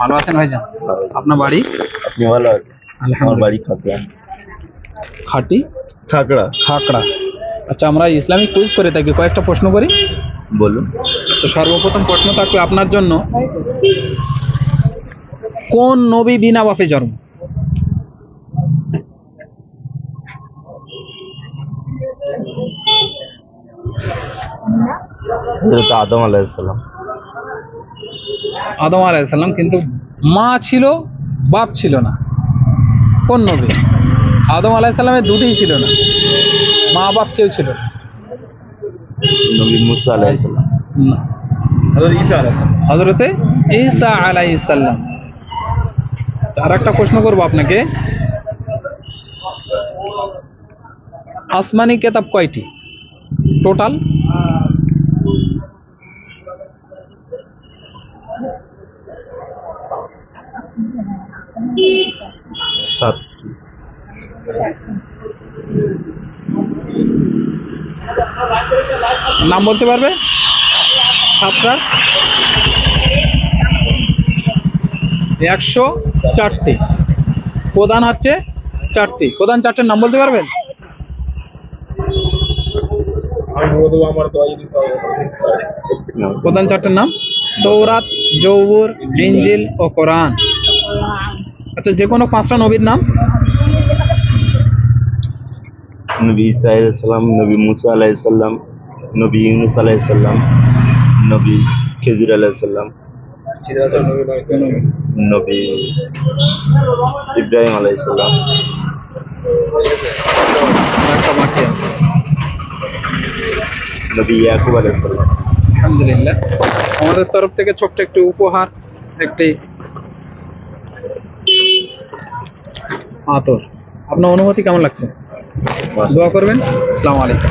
ভালো আছেন ভাইজান? আপনার বাড়ি? আপনি ভালো আছেন? আমার বাড়ি খাতড়া খাটি? খাকড়া খাকড়া আচ্ছা আমরা ইসলামিক কুইজ করে থাকি কয়েকটা প্রশ্ন করি। বলুন। আচ্ছা সর্বপ্রথম প্রশ্ন থাকবে আপনার জন্য। কোন নবী বিনা বাপে জন্ম? আদম আলাইহিস সালাম। আদম আলাইসাল্লাম কিন্তু মা ছিল বাপ ছিল না। কোন নবী? আদম আলাইসাল্লামের দুটিই ছিল না। মা বাপ কেউ ছিল না। নবী মুসা আলাইহিস সালাম। না। হজরতে ঈসা আলাইসাল্লাম আর একটা প্রশ্ন করব আপনাকে। আসমানি কেতাব কয়টি? টোটাল? সাতটি নাম বলতে পারবে? সাতটার একশো চারটি। প্রধান হচ্ছে চারটি। প্রধান চারটের নাম বলতে পারবেন? প্রধান চারটের নাম? তৌরাত জৌবুর ইঞ্জিল ও কোরআন। আচ্ছা যে কোনো পাঁচটা নবীর নাম? নবী ঈসা আলাইহিস সালাম নবী মুসা আলাইহিস সালাম নবী ইউনুস আলাইহিস সালাম নবী খেজুর আলাইহিস সালাম নবী ইব্রাহিম আছে নবী ইয়াকুব আলাইহিস সালাম। আলহামদুলিল্লাহ। আমাদের তরফ থেকে ছোট্ট একটি উপহার একটি আতর। আপনার অনুভূতি কেমন লাগছে? দোয়া করবেন। আসসালামু আলাইকুম।